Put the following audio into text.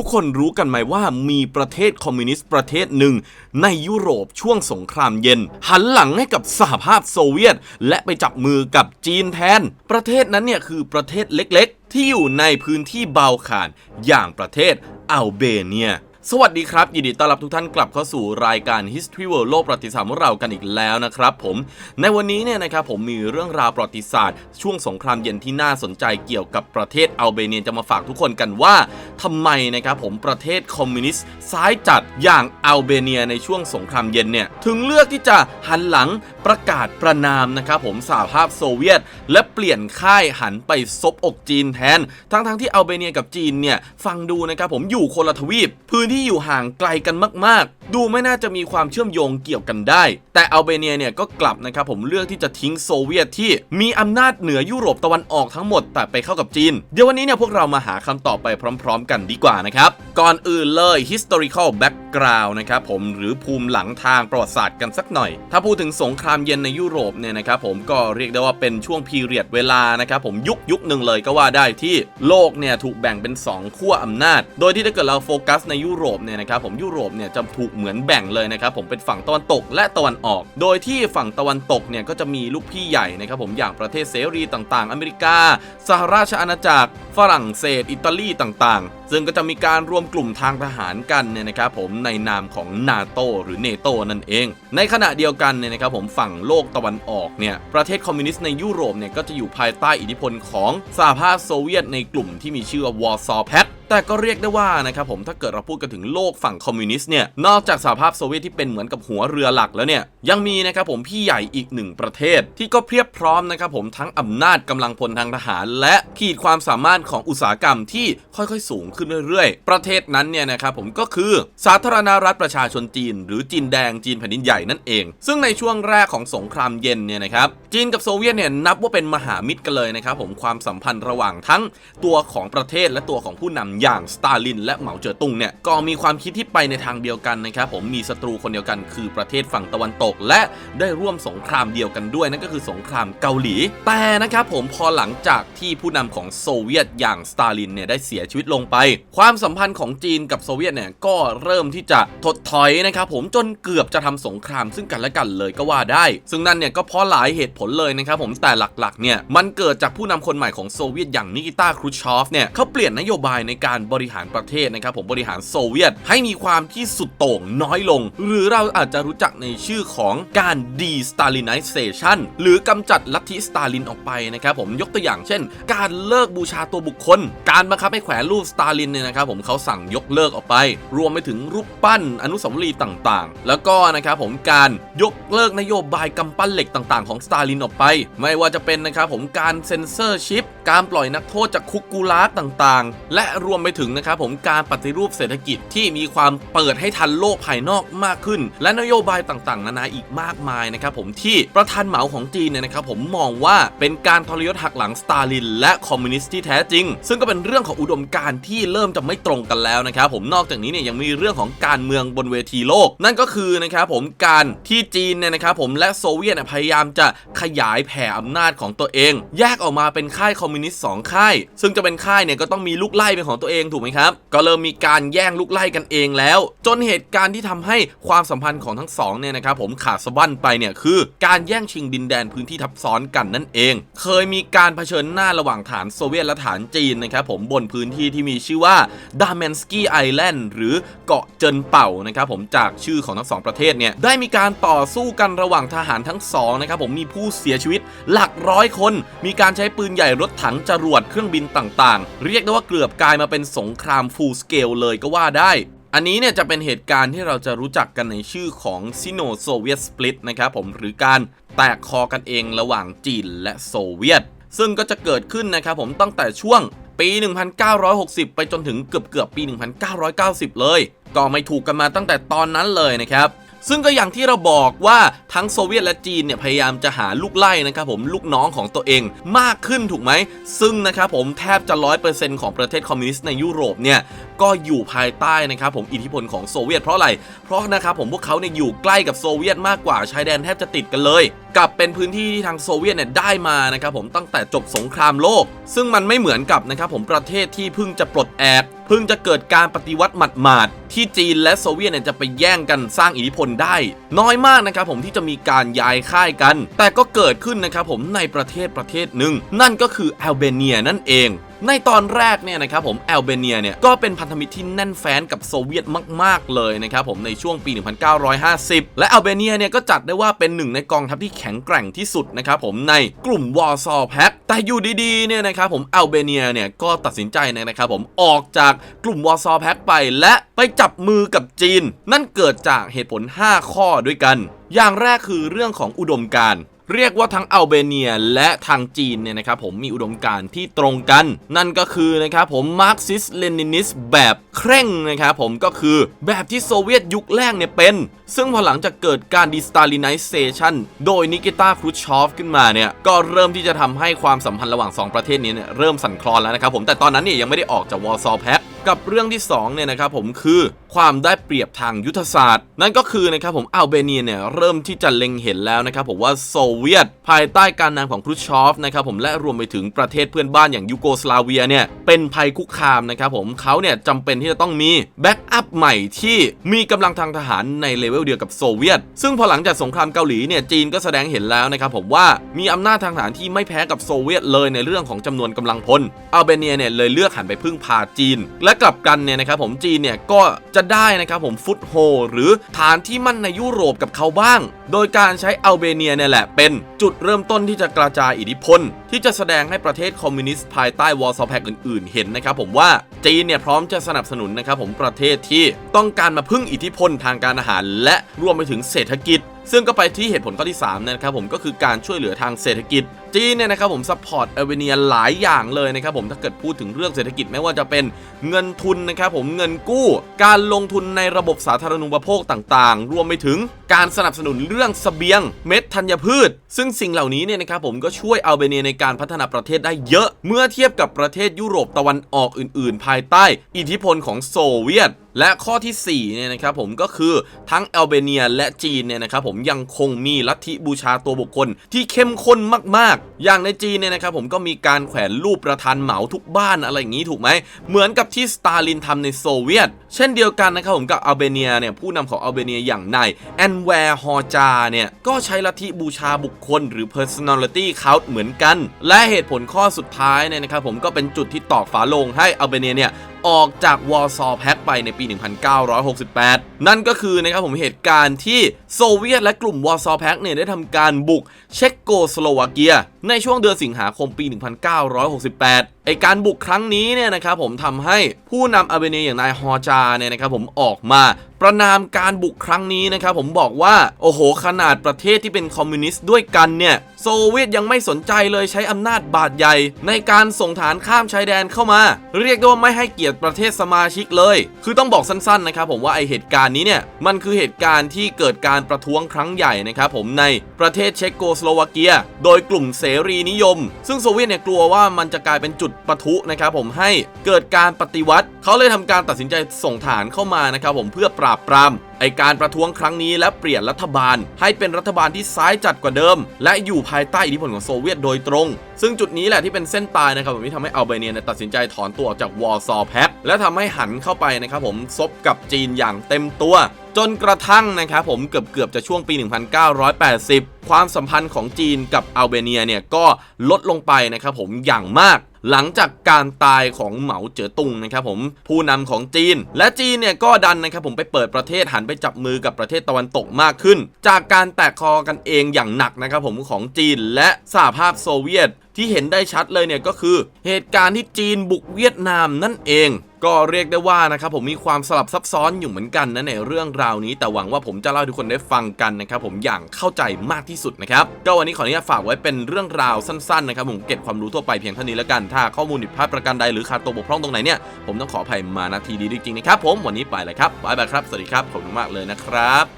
ทุกคนรู้กันไหมว่ามีประเทศคอมมิวนิสต์ประเทศหนึ่ง ในยุโรปช่วงสงครามเย็น หันหลังให้กับสหภาพโซเวียต และไปจับมือกับจีนแทน ประเทศนั้นเนี่ยคือประเทศเล็กๆ ที่อยู่ในพื้นที่เบาข่านอย่างประเทศอัลเบเนีย สวัสดีครับ ยินดีต้อนรับทุกท่านกลับเข้าสู่รายการ History World โลกประวัติศาสตร์ของเรากันอีกแล้วนะครับผมในวันนี้เนี่ยนะครับผมมีเรื่องราวประวัติศาสตร์ ช่วงสงครามเย็นที่น่าสนใจเกี่ยวกับประเทศอัลเบเนียจะมาฝากทุกคนกันว่าทำไมนะครับผมประเทศคอมมิวนิสต์ซ้ายจัดอย่างอัลเบเนียในช่วงสงครามเย็นเนี่ยถึงเลือกที่จะหันหลังประกาศประนามนะครับผมสหภาพโซเวียต และเปลี่ยนค่ายหันไปซบอกจีนแทน ทั้งๆทที่อัลเบเนียกับจีนเนี่ยฟังดูนะครับผมอยู่คนละทวีป พื้นที่อยู่ห่างไกลกันมาก ๆ ดูไม่น่าจะมีความเชื่อมโยงเกี่ยวกันได้ แต่อัลเบเนียเนี่ยก็กลับนะครับผมเลือกที่จะทิ้งโซเวียตที่มีอำนาจเหนือยุโรปตะวันออกทั้งหมด แต่ไปเข้ากับจีน เดี๋ยววันนี้เนี่ยพวกเรามาหาคำตอบไปพร้อม ๆ กันดีกว่านะครับก่อนอื่นเลย historical background นะครับผมหรือภูมิหลังทางประวัติศาสตร์กันสักหน่อย ถ้าพูดถึงสงครามรามเย็นในยุโรปเนี่ยนะครับผมก็เรียกได้ว่าเป็นช่วงพีเรียดเวลานะครับผมยุคยุคหนึ่งเลยก็ว่าได้ที่โลกเนี่ยถูกแบ่งเป็น 2 ขั้วอำนาจ โดยที่ถ้าเกิดเราโฟกัสในยุโรปเนี่ยนะครับผมยุโรปเนี่ยจะถูกเหมือนแบ่งเลยนะครับผมเป็นฝั่งตะวันตกและตะวันออก โดยที่ฝั่งตะวันตกเนี่ยก็จะมีลูกพี่ใหญ่นะครับผมอย่างประเทศเสรีต่างๆ อเมริกา สหราชอาณาจักร ฝรั่งเศส อิตาลีต่างๆ ซึ่งก็จะมีการรวมกลุ่มทางทหารกันเนี่ยนะครับผมในนามของนาโตหรือเนโตนั่นเอง ในขณะเดียวกันเนี่ยนะครับผมฝั่งโลกตะวันออกเนี่ยประเทศคอมมิวนิสต์ในยุโรปเนี่ยก็จะอยู่ภายใต้อิทธิพลของสหภาพโซเวียตในกลุ่มที่มีชื่อว่าวอร์ซอแพท แต่ก็เรียกได้ว่านะครับผมถ้าเกิดเราพูดกันถึงโลกฝั่งคอมมิวนิสต์เนี่ยนอกจากสหภาพโซเวียตที่เป็นเหมือนกับหัวเรือหลักแล้วเนี่ยยังมีนะครับผมพี่ใหญ่อีกหนึ่งประเทศ ที่ก็เพียบพร้อมนะครับผมทั้งอำนาจกำลังพลทางทหาร และขีดความสามารถของอุตสาหกรรมที่ค่อยๆ สูงขึ้นเรื่อยๆ ประเทศนั้นเนี่ยนะครับผมก็คือสาธารณรัฐประชาชนจีน หรือจีนแดงจีนแผ่นดินใหญ่นั่นเอง ซึ่งในช่วงแรกของสงครามเย็นเนี่ยนะครับจีนกับโซเวียตเนี่ยนับว่าเป็นมหามิตรกันเลยนะครับผมความสัมพันธ์ระหว่างทั้งตัวของประเทศและตัวของผู้นำอย่างสตาลิน และเหมาเจ๋อตุงเนี่ยก็มีความคิดที่ไปในทางเดียวกันนะครับผมมีศัตรูคนเดียวกันคือประเทศฝั่งตะวันตก และได้ร่วมสงครามเดียวกันด้วยนั่นก็คือสงครามเกาหลี แต่นะครับผมพอหลังจากที่ผู้นำของโซเวียตอย่างสตาลินเนี่ยได้เสียชีวิตลงไป ความสัมพันธ์ของจีนกับโซเวียตเนี่ยก็เริ่มที่จะถดถอยนะครับผมจนเกือบจะทำสงครามซึ่งกันและกันเลยก็ว่าได้ ซึ่งนั่นเนี่ยก็เพราะหลายเหตุผลเลยนะครับผมแต่หลักๆเนี่ยมันเกิดจากผู้นำคนใหม่ของโซเวียตอย่างนิกิต้าครูชอฟเนี่ยเขาเปลี่ยนนโยบายในการบริหารประเทศนะครับผมบริหารโซเวียต ให้มีความที่สุดโต่งน้อยลง หรือเราอาจจะรู้จักในชื่อของการ de-Stalinization หรือกำจัดลัทธิสตาลินออกไปนะครับผมยกตัวอย่างเช่น การเลิกบูชาตัวบุคคล การบังคับให้แขวนรูปสตาลินเนี่ยนะครับผมเขาสั่งยกเลิกออกไป รวมไปถึงรูปปั้นอนุสาวรีย์ต่างๆ แล้วก็นะครับผมการยกเลิกนโยบายกำปั้นเหล็กต่างๆ ของสตาลินออกไป ไม่ว่าจะเป็นนะครับผมการเซ็นเซอร์ชิป การปล่อยนักโทษจากคุกกูลาต่างๆ และรวมไปถึงนะครับผมการปฏิรูปเศรษฐกิจที่มีความเปิดให้ทันโลกภายนอกมากขึ้น และนโยบายต่างๆ นานาอีกมากมายนะครับผมที่ประธานเหมาของจีนเนี่ยนะครับผมมองว่าเป็นการทรยศหักหลังสตาลิน และคอมมิวนิสต์ที่แท้จริง ซึ่งก็เป็นเรื่องของอุดมการณ์ที่เริ่มจะไม่ตรงกันแล้วนะครับผมนอกจากนี้เนี่ยยังมีเรื่องของการเมืองบนเวทีโลก นั่นก็คือนะครับผมการที่จีนเนี่ยนะครับผมและโซเวียตพยายามจะขยายแผ่อำนาจของตัวเอง แยกออกมาเป็นค่ายคอมมิวนิสต์สองค่าย ซึ่งจะเป็นค่ายเนี่ยก็ต้องมีลูกไล่เป็นของตัวเองถูกไหมครับ ก็เริ่มมีการแย่งลูกไล่กันเองแล้ว จนเหตุการณ์ที่ทำให้ความสัมพันธ์ของทั้งสองเนี่ยนะครับผมขาดสะบั้นไปเนี่ยคือการแย่งชิงดินแดนพื้นที่ทับซ้อนกันนั่นเอง เคยมีการเผชิญหน้าระหว่างฐานโซเวียตและฐานจีนนะครับผมบนพื้นที่ที่มีชื่อว่าดามนสกี้ไอแลนด์หรือเกาะเจินเป่านะครับผมจากชื่อของทั้งสองประเทศเนี่ยได้มีการต่อสู้กันระหว่างทหารทั้งสองนะครับผมมีผู้เสียชีวิตหลักร้อยคน มีการใช้ปืนใหญ่รถถังจรวดเครื่องบินต่างๆ เรียกได้ว่าเกือบกลายมาเป็นสงครามฟูลสเกลเลยก็ว่าได้ อันนี้เนี่ยจะเป็นเหตุการณ์ที่เราจะรู้จักกันในชื่อของซิโนโซเวียตสปลิตนะครับผมหรือการแตกคอกันเองระหว่างจีนและโซเวียต ซึ่งก็จะเกิดขึ้นนะครับผมตั้งแต่ช่วงปี 1960 ไปจนถึงเกือบเกือบๆปี 1990 เลย ก็ไม่ถูกกันมาตั้งแต่ตอนนั้นเลยนะครับ ซึ่งก็อย่างที่เราบอกว่าทั้งโซเวียตและจีนเนี่ยพยายามจะหาลูกไล่นะครับผมลูกน้องของตัวเองมากขึ้นถูกไหม ซึ่งนะครับผมแทบจะร้อยเปอร์เซ็นต์ของประเทศคอมมิวนิสต์ในยุโรปเนี่ยก็อยู่ภายใต้นะครับผมอิทธิพลของโซเวียตเพราะอะไร เพราะนะครับผมพวกเขาเนี่ยอยู่ใกล้กับโซเวียตมากกว่าชายแดนแทบจะติดกันเลยกลับเป็นพื้นที่ที่ทางโซเวียตเนี่ยได้มานะครับผมตั้งแต่จบสงครามโลก ซึ่งมันไม่เหมือนกับนะครับผมประเทศที่เพิ่งจะปลดแอกเพิ่งจะเกิดการปฏิวัติหมาดๆที่จีนและโซเวียตเนี่ยจะไปแย่งกันสร้างอิทธิพลได้ น้อยมากนะครับผมที่จะมีการย้ายค่ายกัน แต่ก็เกิดขึ้นนะครับผมในประเทศประเทศหนึ่งนั่นก็คือแอลเบเนียนั่นเอง ในตอนแรกเนี่ยนะครับผมแอลเบเนียเนี่ยก็เป็นพันธมิตรที่แน่นแฟ้นกับโซเวียตมาก ๆ เลยนะครับผมในช่วงปี 1950 และแอลเบเนียเนี่ยก็จัดได้ว่าเป็นหนึ่งในกองทัพที่แข็งแกร่งที่สุดนะครับผมในกลุ่มวอร์ซอแพ็กแต่อยู่ดีๆเนี่ยนะครับผมแอลเบเนียเนี่ยก็ตัดสินใจนะครับผมออกจากกลุ่มวอร์ซอแพ็กไปและไปจับมือกับจีน นั่นเกิดจากเหตุผล 5 ข้อด้วยกัน อย่างแรกคือเรื่องของอุดมการ เรียกว่าทั้งอัลเบเนียและทางจีนเนี่ยนะครับผมมีอุดมการณ์ที่ตรงกัน นั่นก็คือนะครับผมมาร์กซิสเลนินิสแบบเคร่งนะครับผมก็คือแบบที่โซเวียตยุคแรกเนี่ยเป็น ซึ่งพอหลังจากเกิดการดิสตาลิไนเซชันโดยนิกิตาครูชอฟขึ้นมาเนี่ยก็เริ่มที่จะทำให้ความสัมพันธ์ระหว่าง 2 ประเทศนี้เนี่ยเริ่มสั่นคลอนแล้วนะครับผมแต่ตอนนั้นเนี่ยยังไม่ได้ออกจากวอร์ซอแพ็กกับเรื่องที่2เนี่ยนะครับผมคือความได้เปรียบทางยุทธศาสตร์ นั่นก็คือนะครับผมอัลเบเนียเนี่ยเริ่มที่จะเล็งเห็นแล้วนะครับผมว่าโซเวียต ภายใต้การนำของครูชชอฟนะครับผมและรวมไปถึงประเทศเพื่อนบ้านอย่างยูโกสลาเวียเนี่ยเป็นภัยคุกคามนะครับผมเขาเนี่ยจำเป็นที่จะต้องมีแบ็กอัพใหม่ที่มีกำลังทางทหารในเลเวลเดียวกับโซเวียต ซึ่งพอหลังจากสงครามเกาหลีเนี่ยจีนก็แสดงเห็นแล้วนะครับผมว่ามีอำนาจทางทหารที่ไม่แพ้กับโซเวียตเลยในเรื่องของจำนวนกำลังพลอัลเบเนียเนี่ยเลยเลือกหันไปพึ่งพาจีนแและกลับกันเนี่ยนะครับผมจีนเนี่ยก็จะได้นะครับผมฟุตโฮหรือฐานที่มั่นในยุโรปกับเขาบ้าง โดยการใช้อัลเบเนียเนี่ยแหละเป็น จุดเริ่มต้นที่จะกระจายอิทธิพล ที่จะแสดงให้ประเทศคอมมิวนิสต์ภายใต้วอลซอแพกอื่นๆ เห็นนะครับผมว่าจีนเนี่ยพร้อมจะสนับสนุนนะครับผมประเทศที่ต้องการมาพึ่งอิทธิพลทางการอาหาร และรวมไปถึงเศรษฐกิจซึ่งก็ไปที่เหตุผลข้อที่3นะครับผมก็คือการช่วยเหลือทางเศรษฐกิจ จีนเนี่ยนะครับผมซัพพอร์ตเอเวเนียหลายอย่างเลยนะครับผมถ้าเกิดพูดถึงเรื่องเศรษฐกิจไม่ว่าจะเป็นเงินทุนนะครับผมเงินกู้ การลงทุนในระบบสาธารณูปโภคต่างๆ รวมไปถึง การสนับสนุนเรื่องเสบียงเม็ดธัญพืช ซึ่งสิ่งเหล่านี้เนี่ยนะครับผมก็ช่วยอัลเบเนียในการพัฒนาประเทศได้เยอะ เมื่อเทียบกับประเทศยุโรปตะวันออกอื่น ๆ ภายใต้ อิทธิพลของโซเวียต และข้อที่ 4 เนี่ยนะครับผมก็คือทั้งแอลเบเนียและจีนเนี่ยนะครับผมยังคงมีลัทธิบูชาตัวบุคคลที่เข้มข้นมากๆ อย่างในจีนเนี่ยนะครับผมก็มีการแขวนรูปประธานเหมาทุกบ้านอะไรอย่างนี้ถูกไหม เหมือนกับที่สตาลินทำในโซเวียต เช่นเดียวกันนะครับผมกับอัลเบเนียเนี่ยผู้นำของอัลเบเนียอย่างนายแอนแวร์ฮอจาเนี่ยก็ใช้ลัทธิบูชาบุคคล หรือ personality cult เหมือนกัน และเหตุผลข้อสุดท้ายเนี่ยนะครับผมก็เป็นจุดที่ตอกฝาลงให้อัลเบเนียเนี่ยออกจากวอร์ซอแพ็กไปในปี 1968 นั่นก็คือนะครับผมเหตุการณ์ที่โซเวียตและกลุ่มวอร์ซอแพ็กเนี่ยได้ทำการบุกเช็กโกสโลวาเกีย ในช่วงเดือนสิงหาคมปี 1968 ไอการบุกครั้งนี้เนี่ยนะครับผมทำให้ผู้นำอาเบเนียอย่างนายฮอจาเนี่ยนะครับผมออกมา ประนามการบุกครั้งนี้นะครับผมบอกว่าโอ้โห ขนาดประเทศที่เป็นคอมมิวนิสต์ด้วยกันเนี่ยโซเวียตยังไม่สนใจเลยใช้อำนาจบาดใหญ่ ในการส่งฐานข้ามชายแดนเข้ามา เรียกได้ว่าไม่ให้เกียรติประเทศสมาชิกเลย คือต้องบอกสั้นๆนะครับผมว่าไอเหตุการณ์นี้เนี่ยมันคือเหตุการณ์ที่เกิดการประท้วงครั้งใหญ่นะครับผมในประเทศเช็กโกสโลวาเกีย โดยกลุ่มเสรีนิยม ซึ่งโซเวียตเนี่ยกลัวว่ามันจะกลายเป็นจุดปะทุนะครับผมให้เกิดการปฏิวัติ เขาเลยทำการตัดสินใจส่งฐานเข้ามานะครับผมเพื่อปราบปรามไอการประท้วงครั้งนี้และเปลี่ยนรัฐบาล ให้เป็นรัฐบาลที่ซ้ายจัดกว่าเดิม และอยู่ภายใต้อิทธิพลของโซเวียตโดยตรง ซึ่งจุดนี้แหละที่เป็นเส้นตายนะครับผมที่ทำให้อัลเบเนียตัดสินใจถอนตัวออกจากวอร์ซอแพ็กและทำให้หันเข้าไปนะครับผมซบกับจีนอย่างเต็มตัว จนกระทั่งนะครับผมเกือบเกือบๆจะช่วงปี 1980 ความสัมพันธ์ของจีนกับอัลเบเนียเนี่ยก็ลดลงไปนะครับผมอย่างมาก หลังจากการตายของเหมาเจ๋อตุงนะครับผมผู้นำของจีน และจีนเนี่ยก็ดันนะครับผมไปเปิดประเทศหันไปจับมือกับประเทศตะวันตกมากขึ้น จากการแตกคอกันเองอย่างหนักนะครับผมของจีน และสหภาพโซเวียตที่เห็นได้ชัดเลยเนี่ยก็คือ เหตุการณ์ที่จีนบุกเวียดนามนั่นเอง ก็เรียกได้ว่านะครับผมมีความสลับซับซ้อนอยู่เหมือนกันนะในเรื่องราวนี้ แต่หวังว่าผมจะเล่าทุกคนได้ฟังกันนะครับผมอย่างเข้าใจมากที่สุดนะครับก็วันนี้ขออนุญาตฝากไว้เป็นเรื่องราวสั้นๆนะครับผมเก็บความรู้ทั่วไปเพียงเท่านี้แล้วกัน ถ้าข้อมูลผิดพลาดประการใดหรือขาดตกบกพร่องตรงไหนเนี่ยผมต้องขออภัยมาณทีนี้จริงๆนะครับผมวันนี้ไปเลยครับบายบายครับสวัสดีครับขอบคุณมากเลยนะครับ